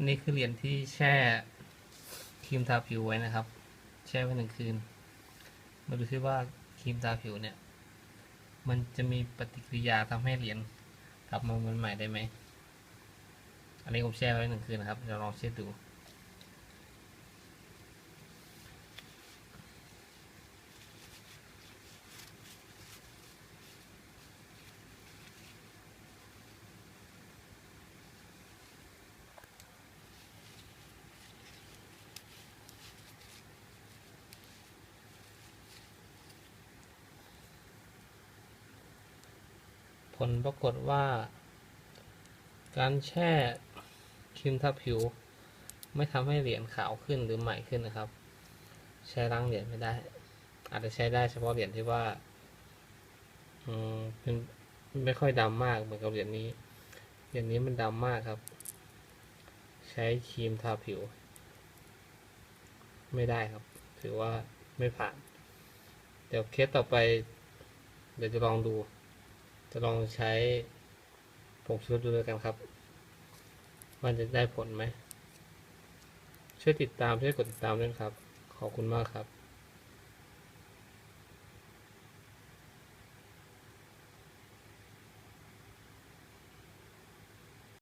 อันนี้คือเหรียญที่แช่ครีมทาผิวไว้นะครับ แช่ไว้หนึ่งคืน มาดูซิว่าครีมทาผิวเนี่ย มันจะมีปฏิกิริยาทำให้เหรียญกลับมาเหมือนใหม่ได้ไหม อันนี้ผมแช่ไว้หนึ่งคืนนะครับเดี๋ยวลองเช็ดดู ลปรากฏว่า การแช่ครีมทาผิว ไม่ทำให้เหรียญขาวขึ้นหรือใหม่ขึ้นนะครับ ใช้ล้างเหรียญไม่ได้ อาจจะใช้ได้เฉพาะเหรียญที่ว่าอืมเป็นไม่ค่อยดำมากเหมือนกับเหรียญนี้เหรียญนี้มันดำมากครับ ใช้ครีมทาผิว ไม่ได้ครับ ถือว่าไม่ผ่าน เดี๋ยวเคสต่อไป เดี๋ยวจะลองดู จะลองใช้ผงชูรสดูด้วยกันครับ มันจะได้ผลไหม ช่วยติดตาม ช่วยกดติดตามด้วยครับ ขอบคุณมากครับ